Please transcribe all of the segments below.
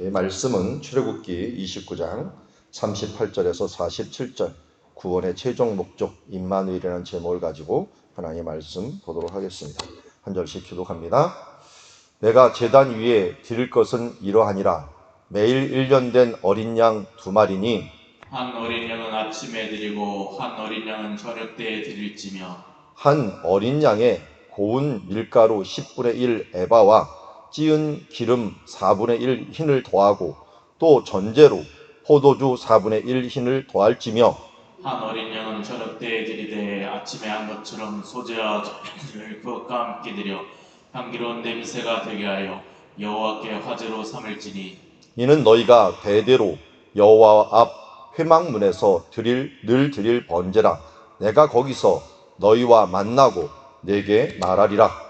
이 말씀은 출애굽기 29장 38절에서 47절 구원의 최종 목적 임마누엘이라는 제목을 가지고 하나님의 말씀 보도록 하겠습니다. 한 절씩 기록합니다. 내가 제단 위에 드릴 것은 이러하니라 매일 1년 된 어린 양 두 마리니 한 어린 양은 아침에 드리고 한 어린 양은 저녁 때에 드릴지며 한 어린 양에 고운 밀가루 10분의 1 에바와 찌은 기름 4분의 1 흰을 더하고 또 전제로 포도주 4분의 1 흰을 더할지며 한 어린 양은 저녁 때에 드리되 아침에 한 것처럼 소재와 전을 그것과 함께 드려 향기로운 냄새가 되게 하여 여호와께 화제로 삼을지니. 이는 너희가 대대로 여호와 앞 회막문에서 드릴 늘 드릴 번제라. 내가 거기서 너희와 만나고 내게 말하리라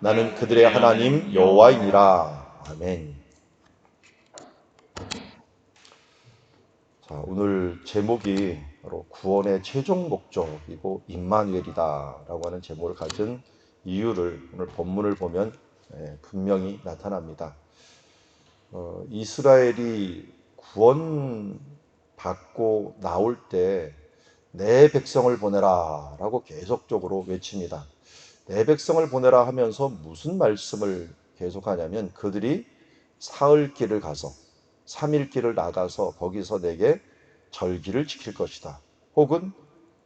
나는 그들의 하나님 여호와이니라. 아멘. 자, 오늘 제목이 바로 구원의 최종 목적이고 임마누엘이다라고 하는 제목을 가진 이유를 오늘 본문을 보면 예, 분명히 나타납니다. 어, 이스라엘이 구원 받고 나올 때 내 백성을 보내라라고 계속적으로 외칩니다. 내 백성을 보내라 하면서 무슨 말씀을 계속하냐면 그들이 사흘 길을 가서 3일 길을 나가서 거기서 내게 절기를 지킬 것이다. 혹은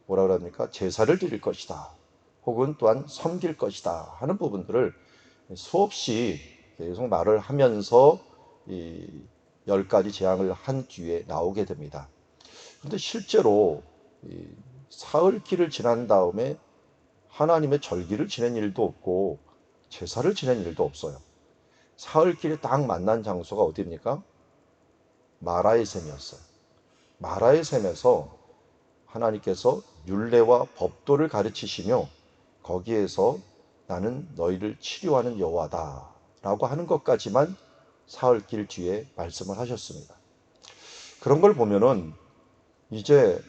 뭐라 그럽니까? 제사를 드릴 것이다. 혹은 또한 섬길 것이다 하는 부분들을 수없이 계속 말을 하면서 이 열 가지 재앙을 한 뒤에 나오게 됩니다. 그런데 실제로 이 사흘 길을 지난 다음에 하나님의 절기를 지낸 일도 없고 제사를 지낸 일도 없어요. 사흘 길에 딱 만난 장소가 어디입니까? 마라의 샘이었어요. 마라의 샘에서 하나님께서 율례와 법도를 가르치시며 거기에서 나는 너희를 치료하는 여호와다 라고 하는 것까지만 사흘 길 뒤에 말씀을 하셨습니다. 그런 걸 보면은 이제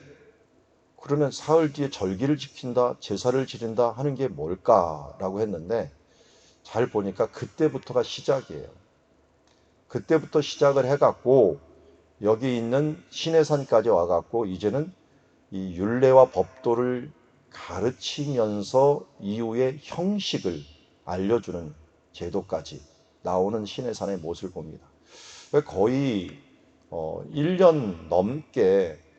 그러면 사흘 뒤에 절기를 지킨다, 제사를 지른다 하는 게 뭘까라고 했는데 잘 보니까 그때부터가 시작이에요. 그때부터 시작을 해갖고 여기 있는 시내산까지 와갖고 이제는 이 율례와 법도를 가르치면서 이후의 형식을 알려주는 제도까지 나오는 시내산의 모습을 봅니다. 거의 1년 넘게 예,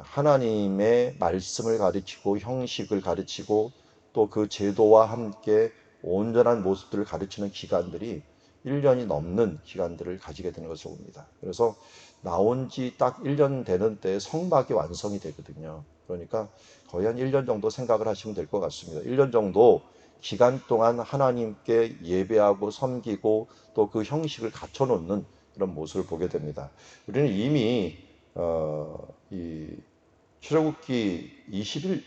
하나님의 말씀을 가르치고 형식을 가르치고 또 그 제도와 함께 온전한 모습들을 가르치는 기간들이 1년이 넘는 기간들을 가지게 되는 것을 봅니다. 그래서 나온 지 딱 1년 되는 때 성막이 완성이 되거든요. 그러니까 거의 한 1년 정도 생각을 하시면 될 것 같습니다. 1년 정도 기간 동안 하나님께 예배하고 섬기고 또 그 형식을 갖춰놓는 그런 모습을 보게 됩니다. 우리는 이미 어, 이 출애굽기 21,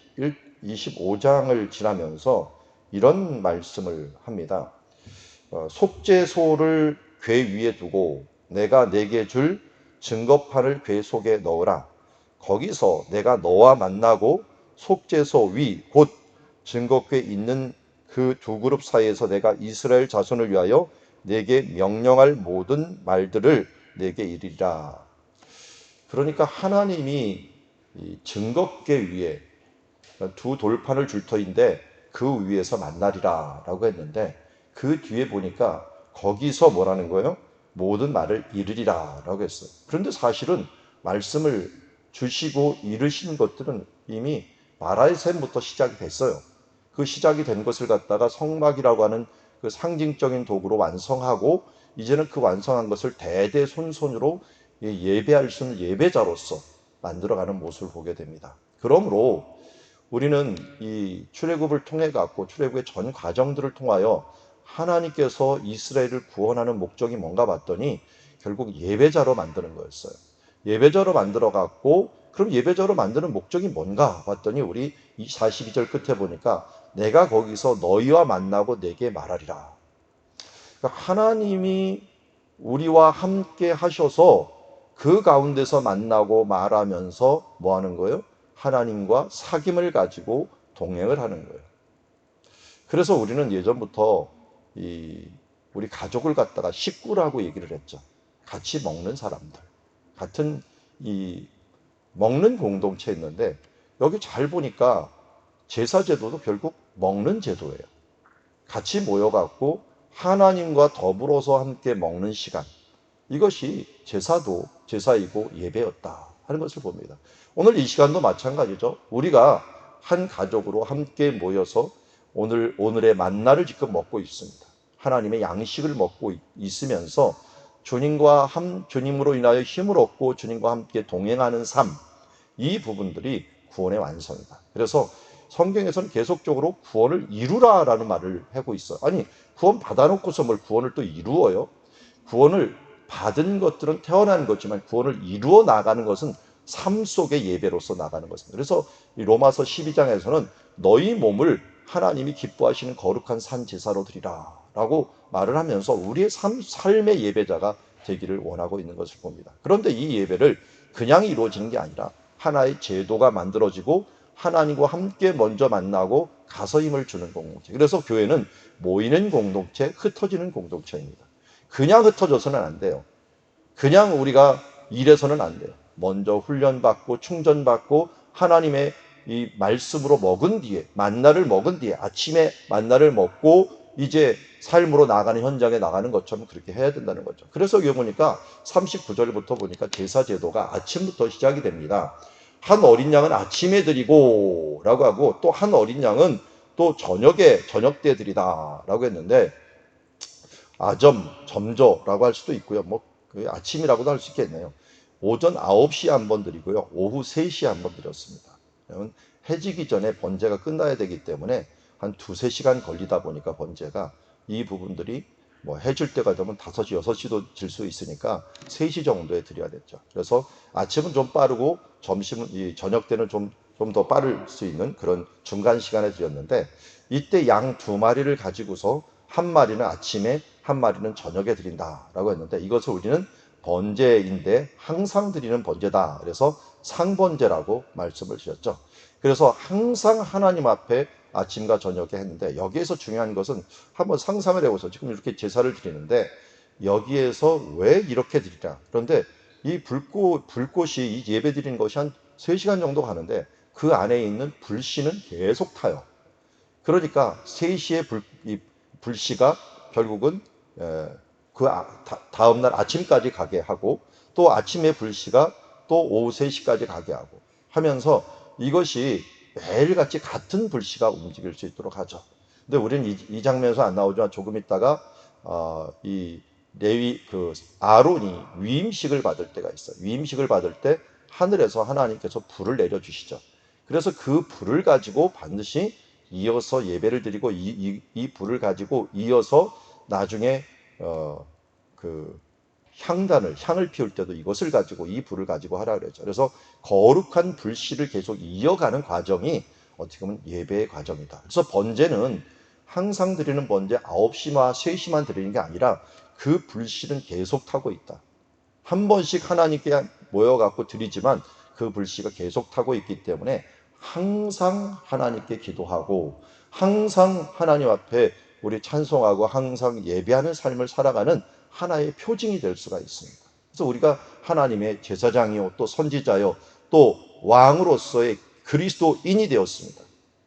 25장을 지나면서 이런 말씀을 합니다. 어, 속죄소를 궤 위에 두고 내가 내게 줄 증거판을 궤 속에 넣으라. 거기서 내가 너와 만나고 속죄소 위 곧 증거궤 있는 그 두 그룹 사이에서 내가 이스라엘 자손을 위하여 내게 명령할 모든 말들을 내게 이르리라. 그러니까 하나님이 증거궤 위에 두 돌판을 줄 터인데 그 위에서 만나리라 라고 했는데 그 뒤에 보니까 거기서 뭐라는 거예요? 모든 말을 이르리라 라고 했어요. 그런데 사실은 말씀을 주시고 이르신 것들은 이미 마라의 샘부터 시작이 됐어요. 그 시작이 된 것을 갖다가 성막이라고 하는 그 상징적인 도구로 완성하고 이제는 그 완성한 것을 대대손손으로 예배할 수 있는 예배자로서 만들어가는 모습을 보게 됩니다. 그러므로 우리는 이 출애굽을 통해 갖고 출애굽의 전 과정들을 통하여 하나님께서 이스라엘을 구원하는 목적이 뭔가 봤더니 결국 예배자로 만드는 거였어요. 예배자로 만들어 갖고 그럼 예배자로 만드는 목적이 뭔가 봤더니 우리 이 42절 끝에 보니까 내가 거기서 너희와 만나고 내게 말하리라. 그러니까 하나님이 우리와 함께 하셔서 그 가운데서 만나고 말하면서 뭐 하는 거예요? 하나님과 사귐을 가지고 동행을 하는 거예요. 그래서 우리는 예전부터 이 우리 가족을 갖다가 식구라고 얘기를 했죠. 같이 먹는 사람들. 같은 이 먹는 공동체 있는데 여기 잘 보니까 제사 제도도 결국 먹는 제도예요. 같이 모여 갖고 하나님과 더불어서 함께 먹는 시간. 이것이 제사도 제사이고 예배였다 하는 것을 봅니다. 오늘 이 시간도 마찬가지죠. 우리가 한 가족으로 함께 모여서 오늘 오늘의 만나를 지금 먹고 있습니다. 하나님의 양식을 먹고 있- 있으면서 주님과 함 주님으로 인하여 힘을 얻고 주님과 함께 동행하는 삶. 이 부분들이 구원의 완성이다. 그래서 성경에서는 계속적으로 구원을 이루라라는 말을 하고 있어요. 아니, 구원 받아놓고서 뭘 구원을 또 이루어요? 구원을 받은 것들은 태어난 거지만 구원을 이루어 나가는 것은 삶 속의 예배로서 나가는 것입니다. 그래서 이 로마서 12장에서는 너희 몸을 하나님이 기뻐하시는 거룩한 산 제사로 드리라 라고 말을 하면서 우리의 삶, 삶의 예배자가 되기를 원하고 있는 것을 봅니다. 그런데 이 예배를 그냥 이루어지는 게 아니라 하나의 제도가 만들어지고 하나님과 함께 먼저 만나고 가서 힘을 주는 공동체. 그래서 교회는 모이는 공동체, 흩어지는 공동체입니다. 그냥 흩어져서는 안 돼요. 그냥 우리가 일해서는 안 돼요. 먼저 훈련받고 충전받고 하나님의 이 말씀으로 먹은 뒤에 만나를 먹은 뒤에 아침에 만나를 먹고 이제 삶으로 나가는 현장에 나가는 것처럼 그렇게 해야 된다는 거죠. 그래서 여기 보니까 39절부터 보니까 제사 제도가 아침부터 시작이 됩니다. 한 어린 양은 아침에 드리고 라고 하고 또 한 어린 양은 또 저녁에 저녁 때 드리다라고 했는데 아점, 점저라고 할 수도 있고요. 뭐 그 아침이라고도 할 수 있겠네요. 오전 9시에 한 번 드리고요. 오후 3시에 한 번 드렸습니다. 왜냐면 해지기 전에 번제가 끝나야 되기 때문에 한 두세 시간 걸리다 보니까 번제가 이 부분들이 뭐 해줄 때가 되면 5시, 6시도 질 수 있으니까 3시 정도에 드려야 됐죠. 그래서 아침은 좀 빠르고 점심은 이 저녁 때는 좀 좀 더 빠를 수 있는 그런 중간 시간에 드렸는데 이때 양 두 마리를 가지고서 한 마리는 아침에 한 마리는 저녁에 드린다라고 했는데 이것을 우리는 번제인데 항상 드리는 번제다. 그래서 상번제라고 말씀을 드렸죠. 그래서 항상 하나님 앞에 아침과 저녁에 했는데 여기에서 중요한 것은 한번 상상을 해보세요. 지금 이렇게 제사를 드리는데 여기에서 왜 이렇게 드리냐. 그런데 이 불꽃, 불꽃이 이 예배 드리는 것이 한 3시간 정도 가는데 그 안에 있는 불씨는 계속 타요. 그러니까 3시에 불, 이 불씨가 결국은 에, 그 아, 다, 다음 날 아침까지 가게 하고 또 아침에 불씨가 또 오후 3시까지 가게 하고 하면서 이것이 매일같이 같은 불씨가 움직일 수 있도록 하죠. 근데 우리는 이, 이 장면에서 안 나오지만 조금 있다가 어, 이 레위 그 아론이 위임식을 받을 때가 있어요. 위임식을 받을 때 하늘에서 하나님께서 불을 내려 주시죠. 그래서 그 불을 가지고 반드시 이어서 예배를 드리고 이, 이, 이 불을 가지고 이어서 나중에 어, 그 향단을 향을 피울 때도 이것을 가지고 이 불을 가지고 하라 그랬죠. 그래서 거룩한 불씨를 계속 이어가는 과정이 어떻게 보면 예배의 과정이다. 그래서 번제는 항상 드리는 번제 9시만 3시만 드리는 게 아니라 그 불씨는 계속 타고 있다. 한 번씩 하나님께 모여 갖고 드리지만 그 불씨가 계속 타고 있기 때문에 항상 하나님께 기도하고 항상 하나님 앞에 우리 찬송하고 항상 예배하는 삶을 살아가는 하나의 표징이 될 수가 있습니다. 그래서 우리가 하나님의 제사장이요 또 선지자요 또 왕으로서의 그리스도인이 되었습니다.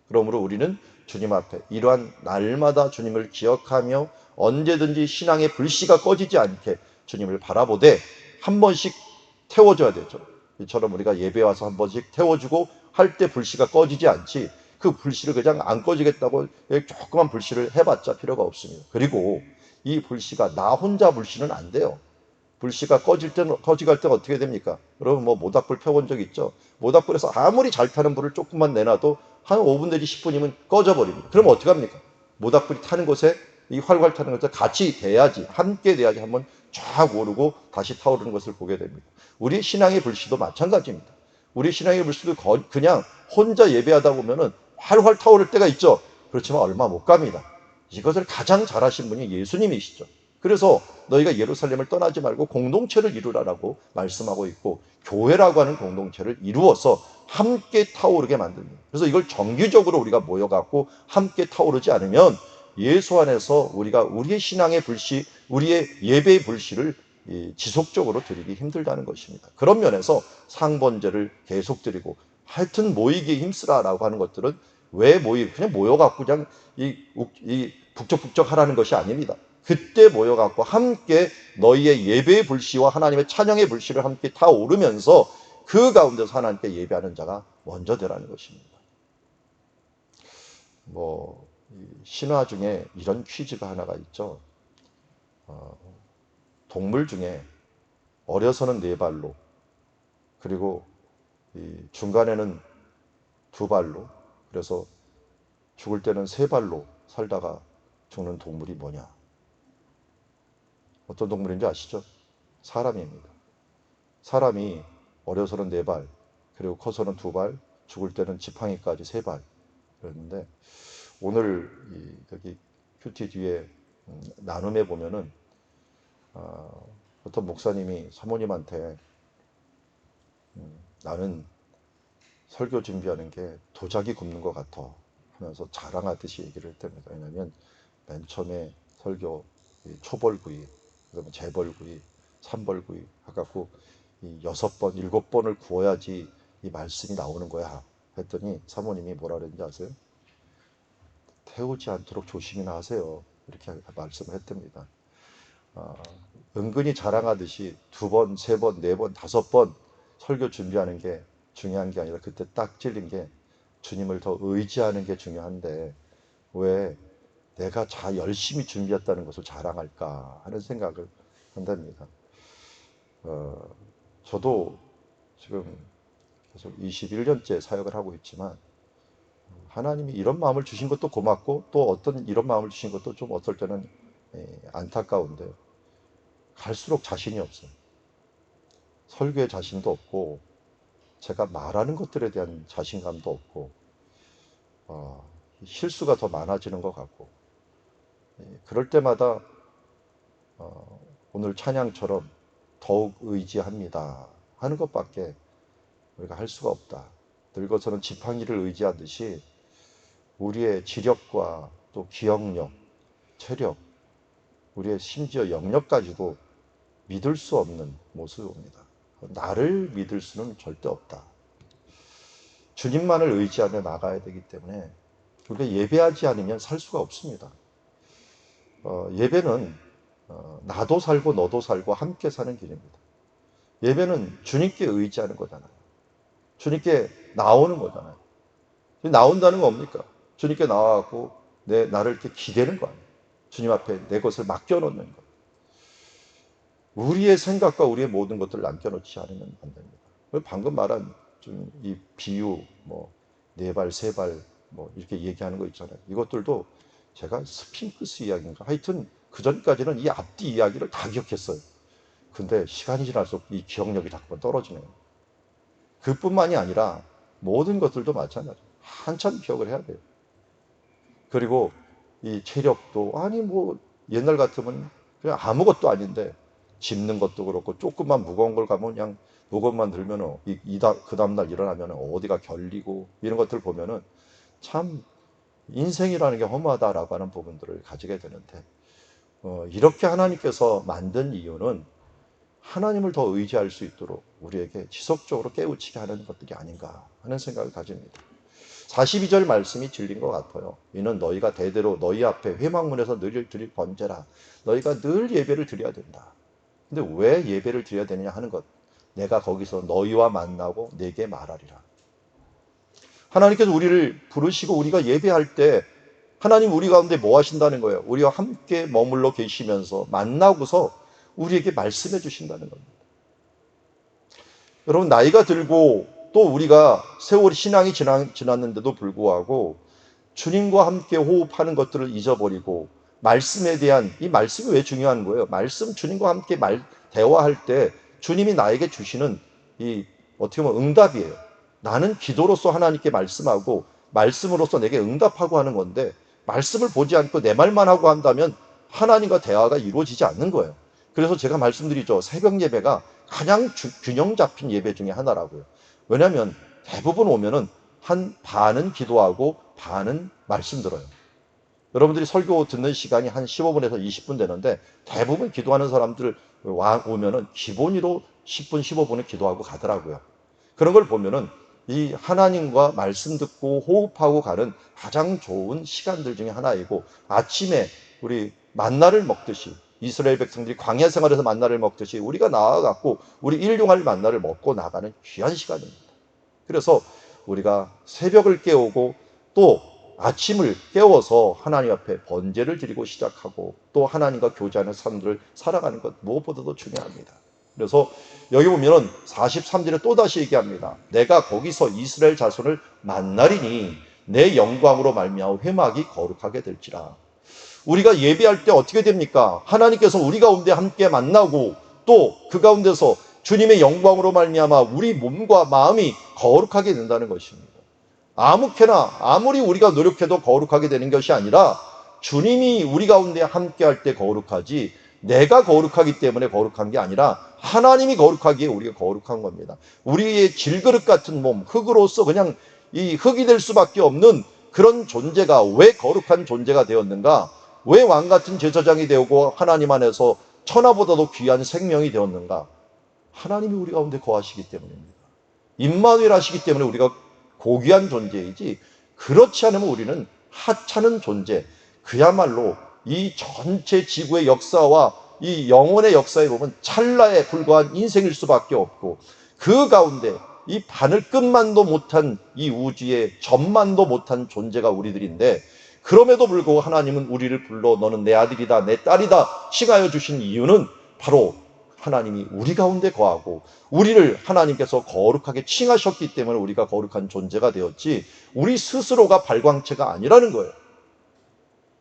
그러므로 우리는 주님 앞에 이러한 날마다 주님을 기억하며 언제든지 신앙의 불씨가 꺼지지 않게 주님을 바라보되 한 번씩 태워줘야 되죠. 이처럼 우리가 예배 와서 한 번씩 태워주고 할 때 불씨가 꺼지지 않지 그 불씨를 그냥 안 꺼지겠다고 조그만 불씨를 해봤자 필요가 없습니다. 그리고 이 불씨가 나 혼자 불씨는 안 돼요. 불씨가 꺼질 때는 꺼지갈 때는 어떻게 됩니까? 여러분 뭐 모닥불 펴본 적 있죠? 모닥불에서 아무리 잘 타는 불을 조금만 내놔도 한 5분 내지 10분이면 꺼져버립니다. 그럼 어떻게 합니까? 모닥불이 타는 곳에 이 활활 타는 곳에 같이 돼야지 함께 돼야지 한번 쫙 오르고 다시 타오르는 것을 보게 됩니다. 우리 신앙의 불씨도 마찬가지입니다. 우리 신앙의 불씨도 거- 그냥 혼자 예배하다 보면은 활활 타오를 때가 있죠. 그렇지만 얼마 못 갑니다. 이것을 가장 잘하신 분이 예수님이시죠. 그래서 너희가 예루살렘을 떠나지 말고 공동체를 이루라라고 말씀하고 있고 교회라고 하는 공동체를 이루어서 함께 타오르게 만듭니다. 그래서 이걸 정기적으로 우리가 모여갖고 함께 타오르지 않으면 예수 안에서 우리가 우리의 신앙의 불씨, 우리의 예배의 불씨를 이, 지속적으로 드리기 힘들다는 것입니다. 그런 면에서 상번제를 계속 드리고 하여튼 모이기에 힘쓰라라고 하는 것들은 왜 모이 그냥 모여갖고 그냥 이, 욱- 이 북적북적 하라는 것이 아닙니다. 그때 모여갖고 함께 너희의 예배의 불씨와 하나님의 찬양의 불씨를 함께 타오르면서 그 가운데서 하나님께 예배하는 자가 먼저 되라는 것입니다. 뭐, 이 신화 중에 이런 퀴즈가 하나가 있죠. 어, 동물 중에 어려서는 네 발로, 그리고 이 중간에는 두 발로, 그래서 죽을 때는 세 발로 살다가 죽는 동물이 뭐냐? 어떤 동물인지 아시죠? 사람입니다. 사람이 어려서는 네 발, 그리고 커서는 두 발, 죽을 때는 지팡이까지 세 발. 그랬는데 오늘 이 여기 큐티 뒤에 음, 나눔에 보면은 어, 어떤 목사님이 사모님한테 음, 나는 설교 준비하는 게 도자기 굽는 것 같아 하면서 자랑하듯이 얘기를 했답니다. 왜냐하면 맨 처음에 설교 이 초벌구이, 그다음에 재벌구이, 삼벌구이 해갖고 이 여섯 번, 일곱 번을 구워야지 이 말씀이 나오는 거야. 했더니 사모님이 뭐라 그랬는지 아세요? 태우지 않도록 조심이나 하세요. 이렇게 말씀을 했답니다. 아, 은근히 자랑하듯이 두 번, 세 번, 네 번, 다섯 번 설교 준비하는 게 중요한 게 아니라 그때 딱 찔린 게 주님을 더 의지하는 게 중요한데 왜 내가 자 열심히 준비했다는 것을 자랑할까 하는 생각을 한답니다. 어, 저도 지금 계속 21년째 사역을 하고 있지만 하나님이 이런 마음을 주신 것도 고맙고 또 어떤 이런 마음을 주신 것도 좀 어떨 때는 예, 안타까운데 갈수록 자신이 없어요. 설교에 자신도 없고 제가 말하는 것들에 대한 자신감도 없고 어, 실수가 더 많아지는 것 같고 예, 그럴 때마다 어, 오늘 찬양처럼 더욱 의지합니다 하는 것밖에 우리가 할 수가 없다. 늙어서는 지팡이를 의지하듯이 우리의 지력과 또 기억력, 체력, 우리의 심지어 영역까지도 믿을 수 없는 모습입니다. 나를 믿을 수는 절대 없다. 주님만을 의지하며 나가야 되기 때문에 우리가 예배하지 않으면 살 수가 없습니다. 어, 예배는 어, 나도 살고 너도 살고 함께 사는 길입니다. 예배는 주님께 의지하는 거잖아요. 주님께 나오는 거잖아요. 나온다는 건 뭡니까? 주님께 나와갖고 내 나를 이렇게 기대는 거 아니에요. 주님 앞에 내 것을 맡겨놓는 거. 우리의 생각과 우리의 모든 것들을 남겨놓지 않으면 안 됩니다. 방금 말한 좀 이 비유, 뭐 네 발, 세 발, 뭐 이렇게 얘기하는 거 있잖아요. 이것들도 제가 스핑크스 이야기인가 하여튼 그 전까지는 이 앞뒤 이야기를 다 기억했어요. 근데 시간이 지날수록 이 기억력이 자꾸만 떨어지네요. 그뿐만이 아니라 모든 것들도 마찬가지예요. 한참 기억을 해야 돼요. 그리고 이 체력도 아니 뭐 옛날 같으면 그냥 아무것도 아닌데 짚는 것도 그렇고 조금만 무거운 걸 가면 그냥 무거운 만 들면은 이, 이 다, 그 다음날 일어나면 어디가 결리고 이런 것들 보면은 참 인생이라는 게 허무하다라고 하는 부분들을 가지게 되는데 어, 이렇게 하나님께서 만든 이유는 하나님을 더 의지할 수 있도록 우리에게 지속적으로 깨우치게 하는 것들이 아닌가 하는 생각을 가집니다. 42절 말씀이 진린 것 같아요. 이는 너희가 대대로 너희 앞에 회막문에서 늘 드릴 번제라. 너희가 늘 예배를 드려야 된다. 근데 왜 예배를 드려야 되느냐 하는 것. 내가 거기서 너희와 만나고 내게 말하리라. 하나님께서 우리를 부르시고 우리가 예배할 때 하나님 우리 가운데 뭐 하신다는 거예요? 우리와 함께 머물러 계시면서 만나고서 우리에게 말씀해 주신다는 겁니다. 여러분, 나이가 들고 또 우리가 세월이 신앙이 지났는데도 불구하고 주님과 함께 호흡하는 것들을 잊어버리고 말씀에 대한 이 말씀이 왜 중요한 거예요? 말씀 주님과 함께 말 대화할 때 주님이 나에게 주시는 이 어떻게 보면 응답이에요. 나는 기도로서 하나님께 말씀하고 말씀으로서 내게 응답하고 하는 건데 말씀을 보지 않고 내 말만 하고 한다면 하나님과 대화가 이루어지지 않는 거예요. 그래서 제가 말씀드리죠. 새벽 예배가 가장 주- 균형 잡힌 예배 중에 하나라고요. 왜냐하면 대부분 오면은 한 반은 기도하고 반은 말씀 들어요. 여러분들이 설교 듣는 시간이 한 15분에서 20분 되는데 대부분 기도하는 사람들 와 오면은 기본으로 10분, 15분은 기도하고 가더라고요. 그런 걸 보면은 이 하나님과 말씀 듣고 호흡하고 가는 가장 좋은 시간들 중에 하나이고 아침에 우리 만나를 먹듯이 이스라엘 백성들이 광야 생활에서 만나를 먹듯이 우리가 나아갔고 우리 일용할 만나를 먹고 나가는 귀한 시간입니다. 그래서 우리가 새벽을 깨우고 또 아침을 깨워서 하나님 앞에 번제를 드리고 시작하고 또 하나님과 교제하는 삶들을 살아가는 것 무엇보다도 중요합니다. 그래서 여기 보면은 43절에 또다시 얘기합니다. 내가 거기서 이스라엘 자손을 만나리니 내 영광으로 말미암아 회막이 거룩하게 될지라. 우리가 예배할 때 어떻게 됩니까? 하나님께서 우리 가운데 함께 만나고 또 그 가운데서 주님의 영광으로 말미암아 우리 몸과 마음이 거룩하게 된다는 것입니다. 아무렇게나 아무리 우리가 노력해도 거룩하게 되는 것이 아니라 주님이 우리 가운데 함께 할 때 거룩하지 내가 거룩하기 때문에 거룩한 게 아니라 하나님이 거룩하기에 우리가 거룩한 겁니다. 우리의 질그릇 같은 몸, 흙으로서 그냥 이 흙이 될 수밖에 없는 그런 존재가 왜 거룩한 존재가 되었는가? 왜 왕 같은 제사장이 되고 하나님 안에서 천하보다도 귀한 생명이 되었는가? 하나님이 우리 가운데 거하시기 때문입니다. 임마누엘 하시기 때문에 우리가 고귀한 존재이지 그렇지 않으면 우리는 하찮은 존재, 그야말로 이 전체 지구의 역사와 이 영혼의 역사에 보면 찰나에 불과한 인생일 수밖에 없고 그 가운데 이 바늘 끝만도 못한 이 우주의 점만도 못한 존재가 우리들인데 그럼에도 불구하고 하나님은 우리를 불러 너는 내 아들이다 내 딸이다 칭하여 주신 이유는 바로 하나님이 우리 가운데 거하고 우리를 하나님께서 거룩하게 칭하셨기 때문에 우리가 거룩한 존재가 되었지 우리 스스로가 발광체가 아니라는 거예요.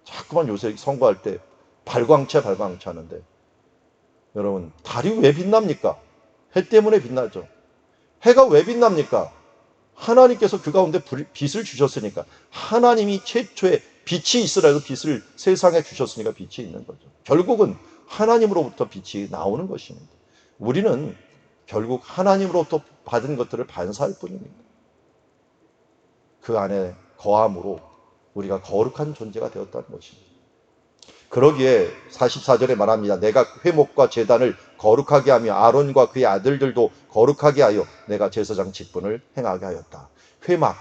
자꾸만 요새 선거할 때 발광체 발광체 하는데 여러분 달이 왜 빛납니까? 해 때문에 빛나죠. 해가 왜 빛납니까? 하나님께서 그 가운데 불- 빛을 주셨으니까 하나님이 최초의 빛이 있으라고 빛을 세상에 주셨으니까 빛이 있는 거죠. 결국은 하나님으로부터 빛이 나오는 것입니다. 우리는 결국 하나님으로부터 받은 것들을 반사할 뿐입니다. 그 안에 거함으로 우리가 거룩한 존재가 되었다는 것입니다. 그러기에 44절에 말합니다. 내가 회목과 제단을 거룩하게 하며 아론과 그의 아들들도 거룩하게 하여 내가 제사장 직분을 행하게 하였다. 회막,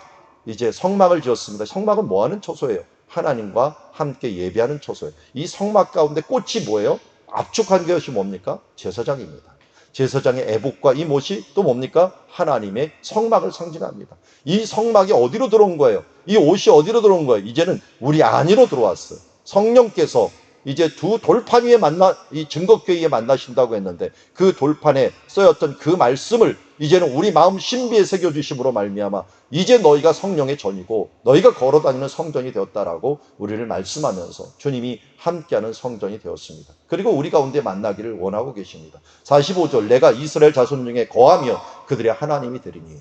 이제 성막을 지었습니다. 성막은 뭐 하는 처소예요? 하나님과 함께 예배하는 처소예요. 이 성막 가운데 꽃이 뭐예요? 압축한 것이 뭡니까? 제사장입니다. 제사장의 애복과 이 못이 또 뭡니까? 하나님의 성막을 상징합니다. 이 성막이 어디로 들어온 거예요? 이 옷이 어디로 들어온 거예요? 이제는 우리 안으로 들어왔어요. 성령께서 이제 두 돌판 위에 만나 이 증거교회에 만나신다고 했는데 그 돌판에 써였던 그 말씀을 이제는 우리 마음 신비에 새겨 주심으로 말미암아 이제 너희가 성령의 전이고 너희가 걸어 다니는 성전이 되었다라고 우리를 말씀하면서 주님이 함께하는 성전이 되었습니다. 그리고 우리 가운데 만나기를 원하고 계십니다. 45절 내가 이스라엘 자손 중에 거하며 그들의 하나님이 되리니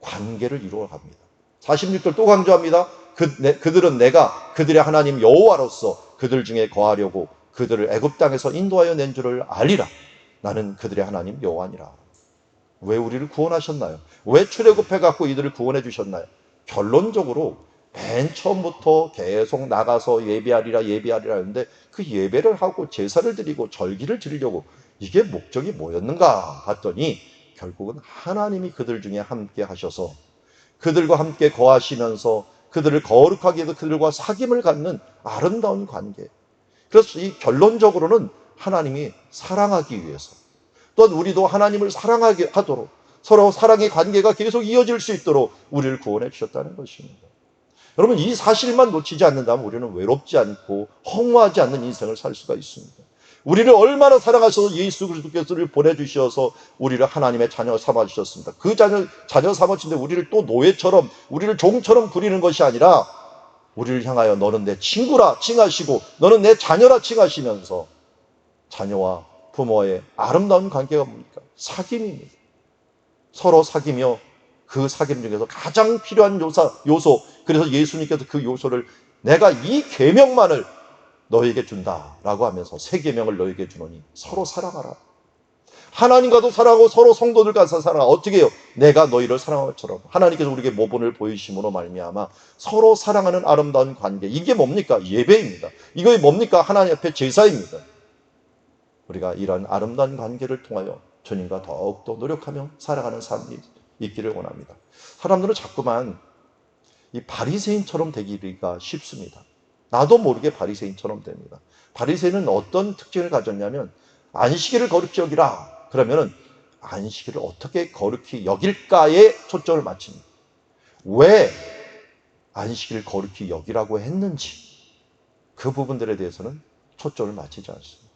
관계를 이루어 갑니다. 46절 또 강조합니다. 그, 내, 그들은 내가 그들의 하나님 여호와로서 그들 중에 거하려고 그들을 애굽 땅에서 인도하여 낸 줄을 알리라. 나는 그들의 하나님 여호와니라. 왜 우리를 구원하셨나요? 왜 출애굽해 갖고 이들을 구원해 주셨나요? 결론적으로 맨 처음부터 계속 나가서 예배하리라 예배하리라 했는데 그 예배를 하고 제사를 드리고 절기를 드리려고 이게 목적이 뭐였는가 봤더니 결국은 하나님이 그들 중에 함께 하셔서 그들과 함께 거하시면서 그들을 거룩하게 해서 그들과 사귐을 갖는 아름다운 관계. 그래서 이 결론적으로는 하나님이 사랑하기 위해서 또한 우리도 하나님을 사랑하게 하도록 서로 사랑의 관계가 계속 이어질 수 있도록 우리를 구원해 주셨다는 것입니다. 여러분 이 사실만 놓치지 않는다면 우리는 외롭지 않고 허무하지 않는 인생을 살 수가 있습니다. 우리를 얼마나 사랑하셔서 예수 그리스도께서를 보내주셔서 우리를 하나님의 자녀 삼아 주셨습니다. 그 자녀 자녀 삼아 주는데 우리를 또 노예처럼 우리를 종처럼 부리는 것이 아니라 우리를 향하여 너는 내 친구라 칭하시고 너는 내 자녀라 칭하시면서 자녀와 부모의 아름다운 관계가 뭡니까? 사귐입니다. 서로 사귀며 그 사귐 중에서 가장 필요한 요사, 요소 그래서 예수님께서 그 요소를 내가 이 계명만을 너에게 준다라고 하면서 세 계명을 너에게 주노니 서로 사랑하라. 하나님과도 사랑하고 서로 성도들과도 사랑하라. 어떻게 해요? 내가 너희를 사랑한 것처럼 하나님께서 우리에게 모본을 보이심으로 말미암아 서로 사랑하는 아름다운 관계. 이게 뭡니까? 예배입니다. 이거 뭡니까? 하나님 앞에 제사입니다. 우리가 이러한 아름다운 관계를 통하여 주님과 더욱더 노력하며 살아가는 삶이 있기를 원합니다. 사람들은 자꾸만 이 바리새인처럼 되기가 쉽습니다. 나도 모르게 바리새인처럼 됩니다. 바리새인은 어떤 특징을 가졌냐면 안식일을 거룩히 여기라. 그러면은 안식일을 어떻게 거룩히 여길까에 초점을 맞춥니다. 왜 안식일을 거룩히 여기라고 했는지 그 부분들에 대해서는 초점을 맞추지 않습니다.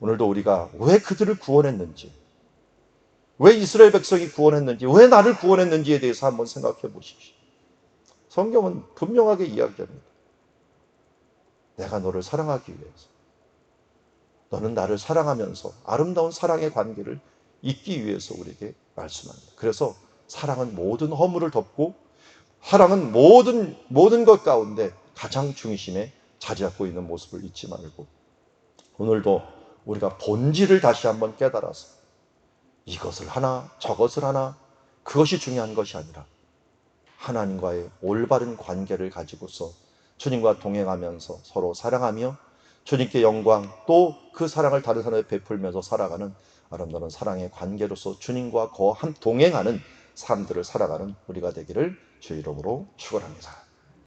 오늘도 우리가 왜 그들을 구원했는지, 왜 이스라엘 백성이 구원했는지, 왜 나를 구원했는지에 대해서 한번 생각해 보십시오. 성경은 분명하게 이야기합니다. 내가 너를 사랑하기 위해서. 너는 나를 사랑하면서 아름다운 사랑의 관계를 잇기 위해서 우리에게 말씀합니다. 그래서 사랑은 모든 허물을 덮고 사랑은 모든 모든 것 가운데 가장 중심에 자리 잡고 있는 모습을 잊지 말고 오늘도 우리가 본질을 다시 한번 깨달아서 이것을 하나 저것을 하나 그것이 중요한 것이 아니라 하나님과의 올바른 관계를 가지고서 주님과 동행하면서 서로 사랑하며 주님께 영광 또 그 사랑을 다른 사람에 베풀면서 살아가는 아름다운 사랑의 관계로서 주님과 거함 동행하는 삶들을 살아가는 우리가 되기를 주 이름으로 축원합니다.